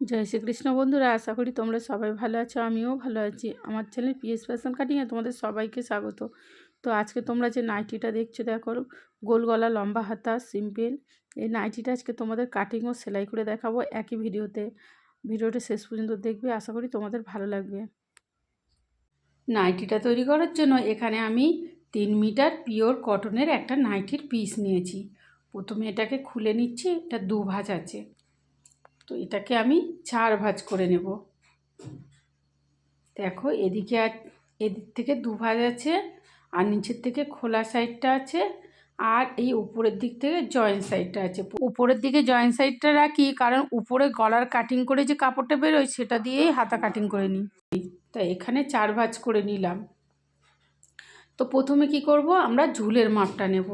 জয় শ্রীকৃষ্ণ বন্ধুরা, আশা করি তোমরা সবাই ভালো আছো, আমিও ভালো আছি। আমার চ্যানেল পিএস ফ্যাশন কাটিংয়ে তোমাদের সবাইকে স্বাগত। তো আজকে তোমরা যে নাইটিটা দেখছ, দেখো, গোল গলা, লম্বা হাতা, সিম্পল, এই নাইটিটা আজকে তোমাদের কাটিং ও সেলাই করে দেখাবো একই ভিডিওতে। ভিডিওটা শেষ পর্যন্ত দেখবে, আশা করি তোমাদের ভালো লাগবে। নাইটিটা তৈরি করার জন্য এখানে আমি তিন মিটার পিওর কটনের একটা নাইটির পিস নিয়েছি। প্রথমে এটাকে খুলে নিচ্ছি, এটা দু ভাঁজ আছে। তো এটাকে আমি চার ভাজ করে নেব। দেখো, এদিকে আর এদিক থেকে দু ভাজ আছে, আর নিচের থেকে খোলা সাইডটা আছে, আর এই উপরের দিক থেকে জয়েন্ট সাইডটা আছে। উপরের দিকে জয়েন্ট সাইডটা রাখি, কারণ উপরে গলার কাটিং করে যে কাপড়টা বেরোয়, সেটা দিয়েই হাতা কাটিং করে নিই। তাই এখানে চার ভাঁজ করে নিলাম। তো প্রথমে কি করব, আমরা ঝুলের মাপটা নেব।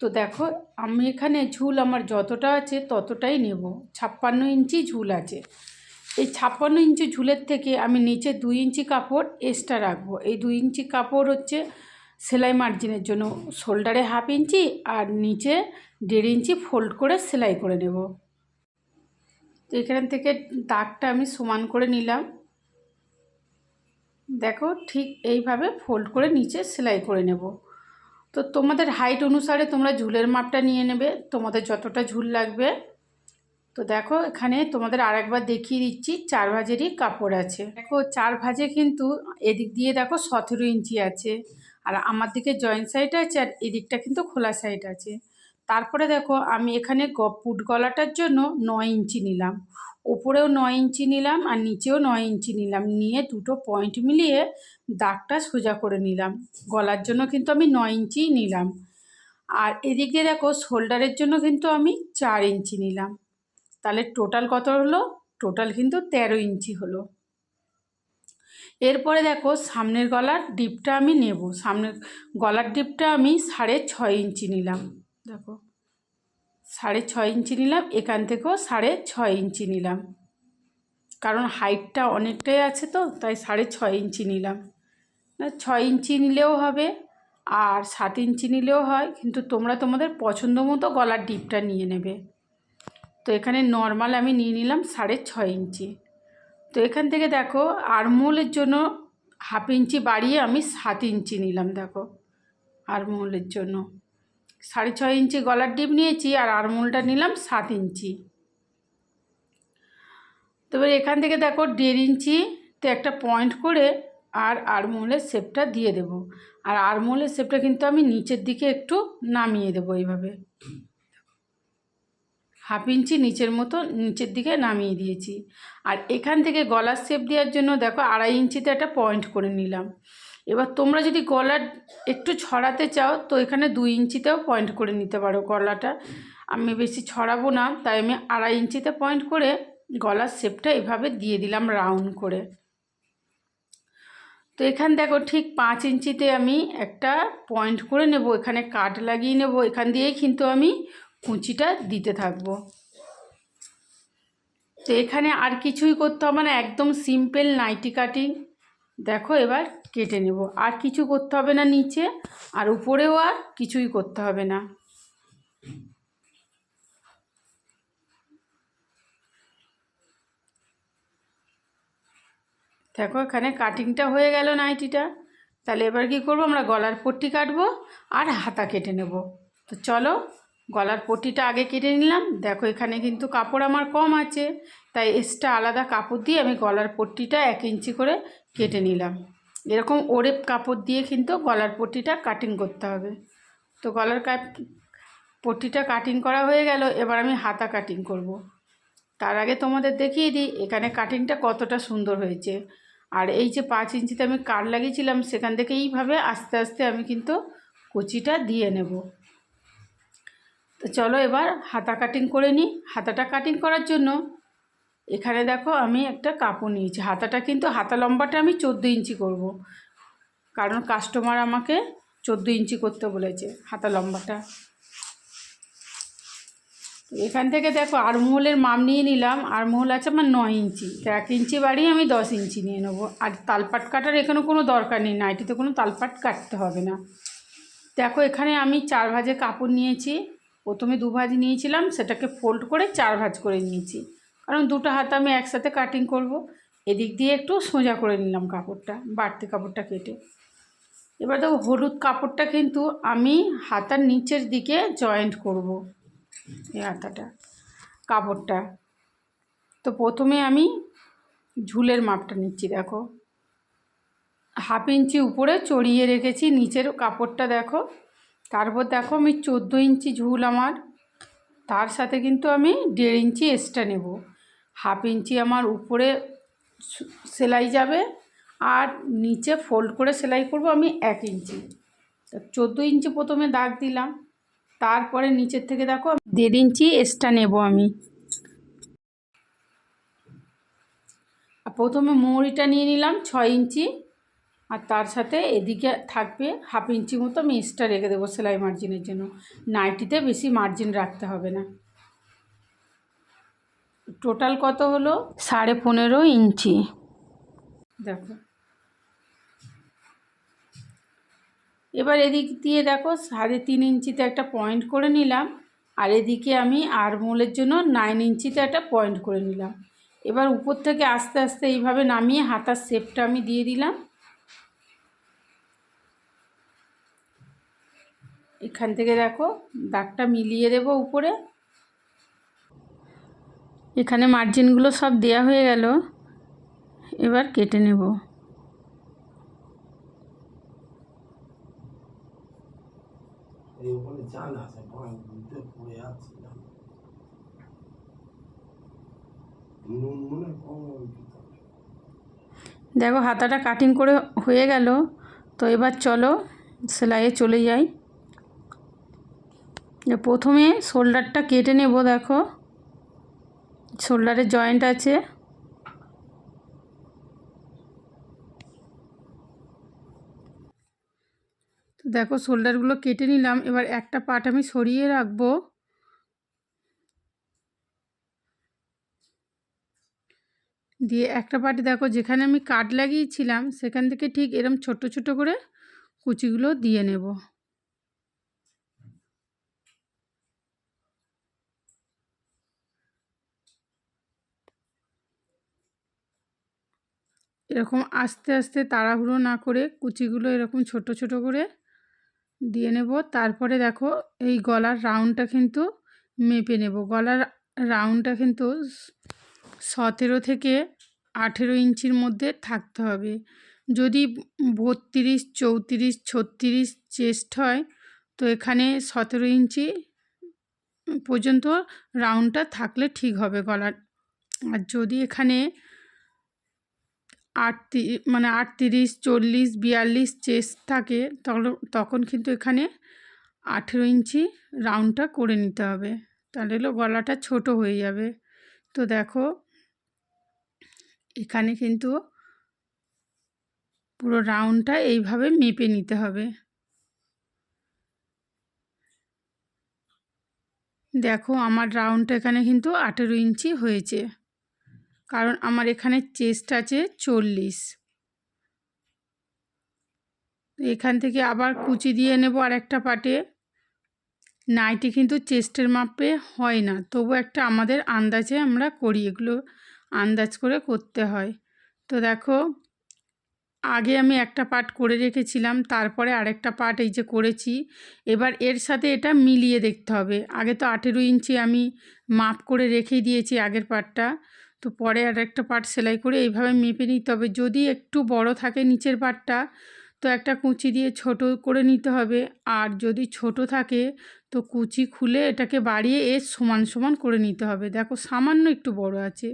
তো দেখো, আমি এখানে ঝুল আমার যতটা আছে ততটাই নেব। ছাপ্পান্ন ইঞ্চি ঝুল আছে। এই ছাপ্পান্ন ইঞ্চি ঝুলের থেকে আমি নিচে দুই ইঞ্চি কাপড় এক্সট্রা রাখব। এই দুই ইঞ্চি কাপড় হচ্ছে সেলাই মার্জিনের জন্য। শোল্ডারে হাফ ইঞ্চি আর নিচে দেড় ইঞ্চি ফোল্ড করে সেলাই করে নেব। তো এখান থেকে দাগটা আমি সমান করে নিলাম। দেখো ঠিক এইভাবে ফোল্ড করে নিচে সেলাই করে নেব। তো তোমাদের হাইট অনুসারে তোমরা ঝুলের মাপটা নিয়ে নেবে। তোমাদের যতটা ঝুল লাগবে। তো দেখো, এখানে তোমাদের আরেকবার দেখিয়ে দিচ্ছি, চার ভাজেরই কাপড় আছে। দেখো, চার ভাজে কিন্তু এদিক দিয়ে দেখো সতেরো ইঞ্চি আছে। আর আমার দিকে জয়েন্ট সাইড আছে আর এদিকটা কিন্তু খোলা সাইড আছে। তারপরে দেখো, আমি এখানে পুট গলাটার জন্য নয় ইঞ্চি নিলাম। ওপরেও নয় ইঞ্চি নিলাম আর নিচেও নয় ইঞ্চি নিলাম। নিয়ে দুটো পয়েন্ট মিলিয়ে দাগটা সোজা করে নিলাম। গলার জন্য কিন্তু আমি নয় ইঞ্চি নিলাম। আর এদিকে দেখো, শোল্ডারের জন্য কিন্তু আমি চার ইঞ্চি নিলাম। তাহলে টোটাল কত হলো? টোটাল কিন্তু তেরো ইঞ্চি হলো। এরপরে দেখো, সামনের গলার ডিপটা আমি নেব। সামনের গলার ডিপটা আমি সাড়ে ছয় ইঞ্চি নিলাম। দেখো, সাড়ে ছয় ইঞ্চি নিলাম, এখান থেকেও সাড়ে ছয় ইঞ্চি নিলাম। কারণ হাইটটা অনেকটাই আছে তো, তাই সাড়ে ছয় ইঞ্চি নিলাম। ছয় ইঞ্চি নিলেও হবে আর সাত ইঞ্চি নিলেও হয়, কিন্তু তোমরা তোমাদের পছন্দ মতো গলার ডিপটা নিয়ে নেবে। তো এখানে নর্মাল আমি নিয়ে নিলাম সাড়ে ছয় ইঞ্চি। তো এখান থেকে দেখো, আরমোলের জন্য হাফ ইঞ্চি বাড়িয়ে আমি সাত ইঞ্চি নিলাম, দেখো, আরমোলের জন্য। সাড়ে ছয় ইঞ্চি গলার ডিপ নিয়েছি আর আরমোলটা নিলাম সাত ইঞ্চি। তবে এখান থেকে দেখো, দেড় ইঞ্চিতে একটা পয়েন্ট করে আর আরমোলের শেপটা দিয়ে দেব। আর আরমোলের শেপটা কিন্তু আমি নিচের দিকে একটু নামিয়ে দেবো এইভাবে। হাফ ইঞ্চি নিচের মতো নিচের দিকে নামিয়ে দিয়েছি। আর এখান থেকে গলার শেপ দেওয়ার জন্য দেখো আড়াই ইঞ্চিতে একটা পয়েন্ট করে নিলাম। এবার তোমরা যদি গলার একটু ছড়াতে চাও, তো এখানে দুই ইঞ্চিতেও পয়েন্ট করে নিতে পারো গলাটা। আমি বেশি ছড়াবো না, তাই আমি আড়াই ইঞ্চিতে পয়েন্ট করে গলার শেপটা এভাবে দিয়ে দিলাম রাউন্ড করে। তো এখান দেখো ঠিক পাঁচ ইঞ্চিতে আমি একটা পয়েন্ট করে নেব। এখানে কাট লাগিয়ে নেব। এখান দিয়েই কিন্তু আমি কুচিটা দিতে থাকব। তো এখানে আর কিছুই করতে হবে না, একদম সিম্পল নাইটি কাটিং দেখো এবার কেটে নেব। আর কিছু করতে হবে না নিচে, আর উপরেও আর কিছুই করতে হবে না। দেখো, এখানে কাটিংটা হয়ে গেল নাইটিটা। তাহলে এবার কি করব, আমরা গলার পট্টি কাটবো আর হাতা কেটে নেব। তো চলো, গলার পট্টিটা আগে কেটে নিলাম। দেখো, এখানে কিন্তু কাপড় আমার কম আছে, তাই এক্সট্রা আলাদা কাপড় দিয়ে আমি গলার পট্টিটা এক ইঞ্চি করে কেটে নিলাম। এরকম ওরেপ কাপড় দিয়ে কিন্তু গলার পট্টিটা কাটিং করতে হবে। তো গলার কাপ, পট্টিটা কাটিং করা হয়ে গেল, এবার আমি হাতা কাটিং করব। তার আগে তোমাদের দেখিয়ে দিই, এখানে কাটিংটা কতটা সুন্দর হয়েছে। আর এই যে পাঁচ ইঞ্চিতে আমি কাট লাগিয়েছিলাম, সেখান থেকে এইভাবে আস্তে আস্তে আমি কিন্তু কুচিটা দিয়ে নেব। তো চলো এবার হাতা কাটিং করে নিই। হাতাটা কাটিং করার জন্য এখানে দেখো আমি একটা কাপড় নিয়েছি। হাতাটা কিন্তু, হাতা লম্বাটা আমি চোদ্দ ইঞ্চি করব। কারণ কাস্টমার আমাকে চোদ্দ ইঞ্চি করতে বলেছে হাতা লম্বাটা। এখান থেকে দেখো আরমোহলের মাপ নিয়ে নিলাম। আরমোহল আছে আমার নয় ইঞ্চি। এক ইঞ্চি বাড়িয়ে আমি দশ ইঞ্চি নিয়ে নেব। আর তালপাট কাটার এখানে কোনো দরকার নেই। নাইটিতে কোনো তালপাট কাটতে হবে না। দেখো এখানে আমি চার ভাজে কাপড় নিয়েছি। প্রথমে দু ভাজ নিয়েছিলাম, সেটাকে ফোল্ড করে চার ভাজ করে নিয়েছি। কারণ দুটো হাত আমি একসাথে কাটিং করব। এদিক দিয়ে একটু সোজা করে নিলাম কাপড়টা, বাড়তি কাপড়টা কেটে। এবার দেখো হলুদ কাপড়টা কিন্তু আমি হাতার নিচের দিকে জয়েন্ট করব। এই হাতাটা কাপড়টা। তো প্রথমে আমি ঝুলের মাপটা নিচ্ছি, দেখো। হাফ ইঞ্চি উপরে চড়িয়ে রেখেছি, নিচের কাপড়টা দেখো। তারপর দেখো আমি চোদ্দ ইঞ্চি ঝুল আমার, তার সাথে কিন্তু আমি দেড় ইঞ্চি এক্সট্রা নেব। হাফ ইঞ্চি আমার উপরে সেলাই যাবে, আর নিচে ফোল্ড করে সেলাই করব আমি এক ইঞ্চি। তা চোদ্দ ইঞ্চি প্রথমে দাগ দিলাম। তারপরে নিচের থেকে দেখো দেড় ইঞ্চি এক্সট্রা নেব আমি। প্রথমে মৌরিটা নিয়ে নিলাম ছয় ইঞ্চি, আর তার সাথে এদিকে থাকবে হাফ ইঞ্চি মতো আমি এক্সট্রা রেখে দেবো সেলাই মার্জিনের জন্য। নাইটিতে বেশি মার্জিন রাখতে হবে না। টোটাল কত হলো? সাড়ে পনেরো ইঞ্চি। দেখো। এবার এদিক দিয়ে দেখো সাড়ে তিন ইঞ্চিতে একটা পয়েন্ট করে নিলাম, আর এদিকে আমি আরমোলের জন্য নাইন ইঞ্চিতে একটা পয়েন্ট করে নিলাম। এবার উপর থেকে আস্তে আস্তে এইভাবে নামিয়ে হাতার শেপটা আমি দিয়ে দিলাম। এখান থেকে দেখো দাগটা মিলিয়ে দেব উপরে। এখানে মার্জিনগুলো সব দেয়া হয়ে গেল। এবার কেটে নেব। তাহলে? দেখো, হাতাটা কাটিং করে হয়ে গেল। তো এবার চলো, সেলাইয়ে চলে যাই। প্রথমে শোল্ডারটা কেটে নেব, দেখো। শোল্ডারের জয়েন্ট আছে। দেখো শোল্ডারগুলো কেটে নিলাম, এবার একটা পার্ট আমি সরিয়ে রাখব। দিয়ে একটা পার্টি দেখো যেখানে আমি কাট লাগিয়েছিলাম, সেখান থেকে ঠিক এরম ছোট ছোট করে কুচিগুলো দিয়ে নেব। এরকম আস্তে আস্তে তাড়াহুড়ো না করে কুচিগুলো এরকম ছোট ছোট করে দিয়ে নেব। তারপরে দেখো, এই গলার রাউন্ডটা কিন্তু মেপে নেব। গলার রাউন্ডটা কিন্তু সতেরো থেকে আঠেরো ইঞ্চির মধ্যে থাকতে হবে। যদি বত্রিশ, চৌত্রিশ, ছত্রিশ চেস্ট হয়, তো এখানে সতেরো ইঞ্চি পর্যন্ত রাউন্ডটা থাকলে ঠিক হবে গলার। আর যদি এখানে আটত্রি মানে আটত্রিশ, চল্লিশ, বিয়াল্লিশ চেস্ট থাকে, তখন তখন কিন্তু এখানে আঠেরো ইঞ্চি রাউন্ডটা করে নিতে হবে। তাহলে হলো গলাটা ছোট হয়ে যাবে। তো দেখো, এখানে কিন্তু পুরো রাউন্ডটা এইভাবে মেপে নিতে হবে। দেখো, আমার রাউন্ডটা এখানে কিন্তু আঠেরো ইঞ্চি হয়েছে। কারণ আমার এখানে চেস্ট আছে চল্লিশ। এখান থেকে আবার কুচি দিয়ে নেব আর একটা পাটে। নাইটি কিন্তু চেস্টের মাপে হয় না, তবু একটা আমাদের আন্দাজে আমরা করি, এগুলো আন্দাজ করে করতে হয়। তো দেখো, আগে আমি একটা পার্ট করে রেখেছিলাম, তারপরে আরেকটা পার্ট এই যে করেছি। এবার এর সাথে এটা মিলিয়ে দেখতে হবে। আগে তো আঠেরো ইঞ্চি আমি মাপ করে রেখেই দিয়েছি আগের পার্টটা তো পরে আর একটা পার্ট সেলাই করে এইভাবে মেপে নিতে হবে। যদি একটু বড় থাকে নিচের পার্টটা তো একটা কুচি দিয়ে ছোট করে নিতে হবে। আর যদি ছোট থাকে, তো কুচি খুলে এটাকে বাড়িয়ে এর সমান সমান করে নিতে হবে। দেখো সামান্য একটু বড় আছে।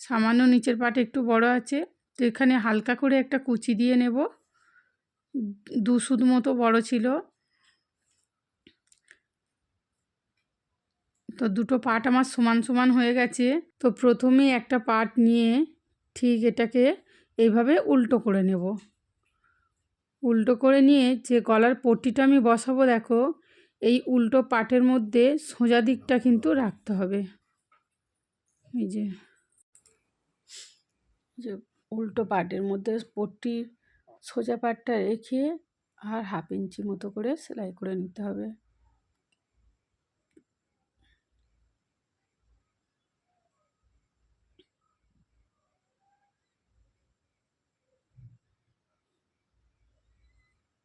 সামান্য নিচের পাট একটু বড় আছে। তো এখানে হালকা করে একটা কুচি দিয়ে নেব। দু সুদ মতো বড় ছিল। তো দুটো পাট আমার সমান সমান হয়ে গেছে। তো প্রথমে একটা পাট নিয়ে ঠিক এটাকে এইভাবে উল্টো করে নেব। উল্টো করে নিয়ে যে গলার পট্টিটা আমি বসাবো দেখো, এই উল্টো পাটের মধ্যে সোজা দিকটা কিন্তু রাখতে হবে। এই যে যে উল্টো পাটের মধ্যে পট্টির সোজা পাটটা রেখে আর হাফ ইঞ্চি মতো করে সেলাই করে নিতে হবে।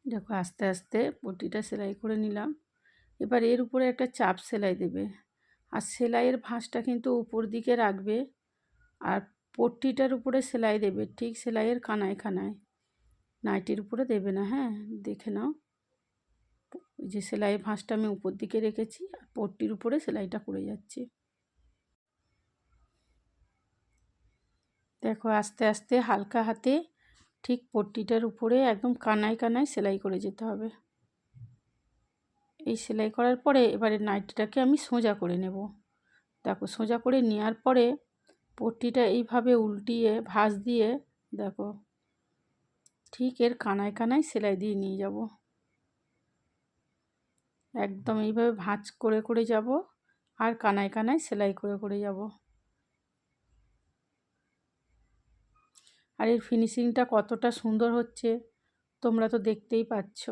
দেখো আস্তে আস্তে পট্টিটা সেলাই করে নিলাম। এবার এর উপরে একটা চাপ সেলাই দেবে। আর সেলাইয়ের ভাঁজটা কিন্তু উপর দিকে রাখবে আর পট্টিটার উপরে সেলাই দেবে, ঠিক সেলাইয়ের কানায় কানায়। নাইটির উপরে দেবে না হ্যাঁ? দেখে নাও। যে সেলাইয়ের ভাঁজটা আমি উপর দিকে রেখেছি আর পট্টির উপরে সেলাইটা করে যাচ্ছি। দেখো আস্তে আস্তে হালকা হাতে ঠিক পট্টিটার উপরে একদম কানায় কানায় সেলাই করে যেতে হবে। এই সেলাই করার পরে এবারে নাইটিটাকে আমি সোজা করে নেব। দেখো, সোজা করে নেওয়ার পরে পট্টিটা এইভাবে উল্টিয়ে, ভাঁজ দিয়ে দেখো, ঠিক এর কানায় কানায় সেলাই দিয়ে নিয়ে যাব। একদম এইভাবে ভাঁজ করে করে যাব আর কানায় কানায় সেলাই করে করে যাব। আর এর ফিনিশিংটা কতটা সুন্দর হচ্ছে, তোমরা তো দেখতেই পাচ্ছ।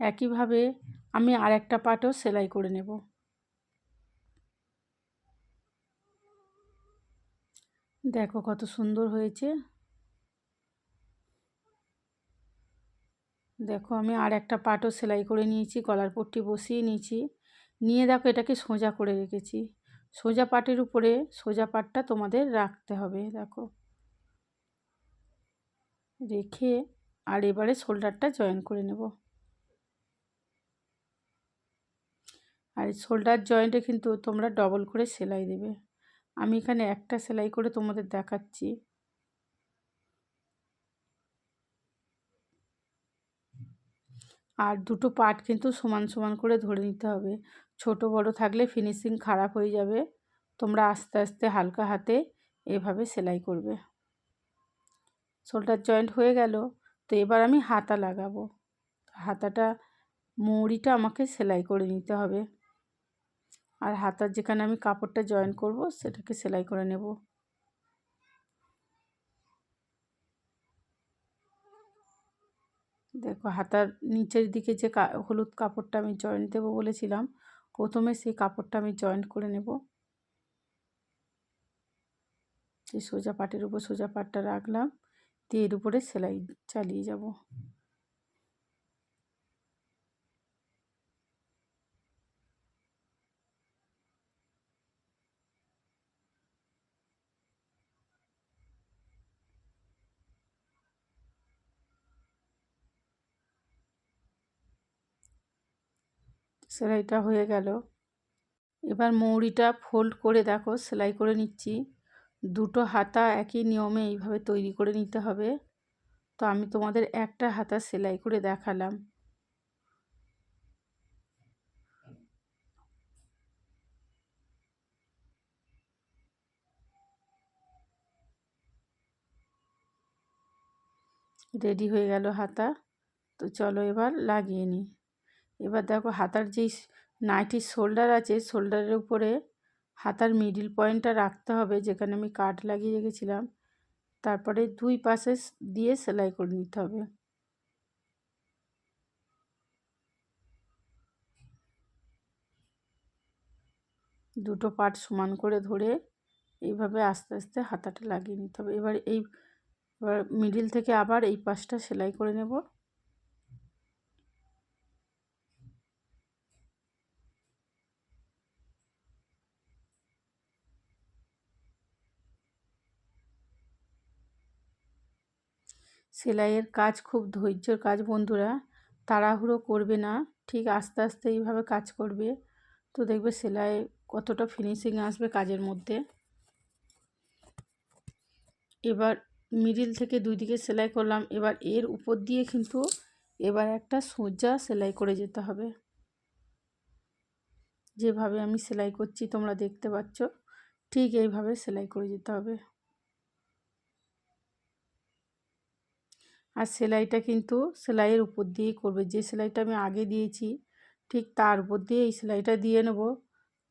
একইভাবে আমি আর একটা পাটও সেলাই করে নেব। দেখো কত সুন্দর হয়েছে। দেখো আমি আর একটা পাটও সেলাই করে নিয়েছি কলার পট্টি বসিয়ে নিয়েছি। নিয়ে দেখো এটাকে সোজা করে রেখেছি। সোজা পাটের উপরে সোজা পাটটা তোমাদের রাখতে হবে, দেখো। রেখে আর এবারে শোল্ডারটা জয়েন করে নেব। আর শোল্ডার জয়েন্টে কিন্তু তোমরা ডবল করে সেলাই দেবে। আমি এখানে একটা সেলাই করে তোমাদের দেখাচ্ছি। আর দুটো পার্ট কিন্তু সমান সমান করে ধরে নিতে হবে। ছোট বড় থাকলে ফিনিশিং খারাপ হয়ে যাবে। তোমরা আস্তে আস্তে হালকা হাতে এভাবে সেলাই করবে। শোল্ডার জয়েন্ট হয়ে গেল, তো এবার আমি হাতা লাগাবো। হাতাটা মৌরিটা আমাকে সেলাই করে নিতে হবে। আর হাতার যেখানে আমি কাপড়টা জয়েন করব, সেটাকে সেলাই করে নেব। দেখো, হাতার নিচের দিকে যে হলুদ কাপড়টা আমি জয়েন্ট দেবো বলেছিলাম প্রথমে সেই কাপড়টা আমি জয়েন্ট করে নেব। সোজা পাটের উপর সোজা পাটটা রাখলাম, দিয়ে এর উপরে সেলাই চালিয়ে যাব। সেলাইটা হয়ে গেল। এবার মৌরিটা ফোল্ড করে দেখো, সেলাই করে নিচ্ছি। দুটো হাতা একই নিয়মে এইভাবে তৈরি করে নিতে হবে। তো আমি তোমাদের একটা হাতা সেলাই করে দেখালাম। রেডি হয়ে গেল হাতা। তো চলো এবার লাগিয়ে নিই। এবার দেখো হাতার যেই নাইটির শোল্ডার আছে, শোল্ডারের উপরে হাতার মিডিল পয়েন্টটা রাখতে হবে, যেখানে আমি কাট লাগিয়ে রেখেছিলাম। তারপরে দুই পাশে দিয়ে সেলাই করে নিতে হবে। দুটো পার্ট সমান করে ধরে এইভাবে আস্তে আস্তে হাতাটা লাগিয়ে নিতে হবে। এবার এই, এবার মিডিল থেকে আবার এই পাশটা সেলাই করে নেব। সেলাইয়ের কাজ খুব ধৈর্যর কাজ বন্ধুরা, তাড়াহুড়ো করবে না, ঠিক আস্তে আস্তে এইভাবে কাজ করবে। তো দেখবে সেলাই কতটা ফিনিশিং আসবে কাজের মধ্যে। এবার মিডিল থেকে দুই দিকে সেলাই করলাম, এবার এর উপর দিয়ে কিন্তু এবার একটা সোজা সেলাই করে যেতে হবে। যেভাবে আমি সেলাই করছি তোমরা দেখতে পাচ্ছ, ঠিক এইভাবে সেলাই করে যেতে হবে। আর সেলাইটা কিন্তু সেলাইয়ের উপর দিয়েই করবে। যে সেলাইটা আমি আগে দিয়েছি, ঠিক তার উপর দিয়ে এই সেলাইটা দিয়ে নেব,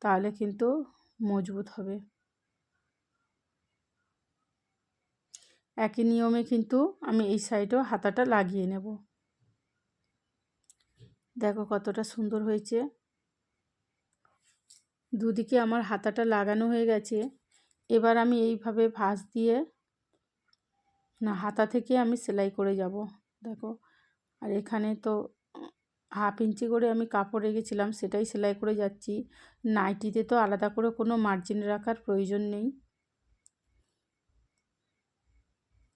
তাহলে কিন্তু মজবুত হবে। একই নিয়মে কিন্তু আমি এই সাইডেও হাতাটা লাগিয়ে নেব। দেখো কতটা সুন্দর হয়েছে। দুদিকে আমার হাতাটা লাগানো হয়ে গেছে। এবার আমি এইভাবে ভাঁজ দিয়ে না, হাতা থেকে আমি সেলাই করে যাব। দেখো, আর এখানে তো হাফ ইঞ্চি করে আমি কাপড় রেখেছিলাম, সেটাই সেলাই করে যাচ্ছি। নাইটিতে তো আলাদা করে কোনো মার্জিন রাখার প্রয়োজন নেই।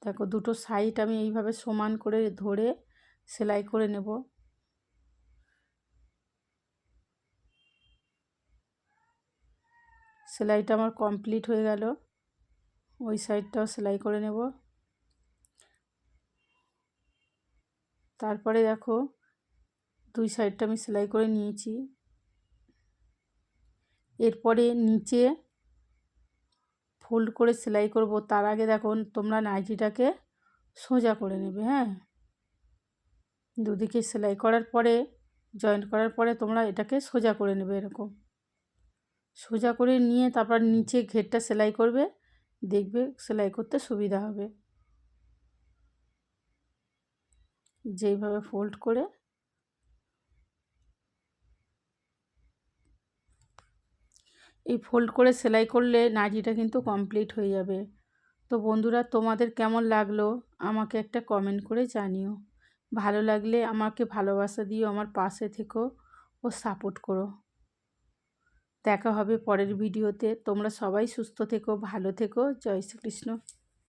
দেখো, দুটো সাইড আমি এইভাবে সমান করে ধরে সেলাই করে নেব। সেলাইটা আমার কমপ্লিট হয়ে গেল। ওই সাইডটাও সেলাই করে নেব। তারপরে দেখো, দুই সাইডটা আমি সেলাই করে নিয়েছি। এরপরে নিচে ফোল্ড করে সেলাই করব। তার আগে দেখো, তোমরা নাইটিটাকে সোজা করে নেবে হ্যাঁ? দুদিকে সেলাই করার পরে জয়েন্ট করার পরে তোমরা এটাকে সোজা করে নেবে এরকম। সোজা করে নিয়ে তারপর নিচে ঘেরটা সেলাই করবে, দেখবে সেলাই করতে সুবিধা হবে। যেইভাবে ফোল্ড করে এই ফোল্ড করে সেলাই করলে নাইটিটা কিন্তু কমপ্লিট হয়ে যাবে। তো বন্ধুরা, তোমাদের কেমন লাগল? আমাকে একটা কমেন্ট করে জানিও। ভালো লাগলে আমাকে ভালোবাসা দিও, আমার পাশে থেকো ও সাপোর্ট করো। দেখা হবে পরের ভিডিওতে তোমরা সবাই সুস্থ থেকো, ভালো থেকো। জয় শ্রীকৃষ্ণ।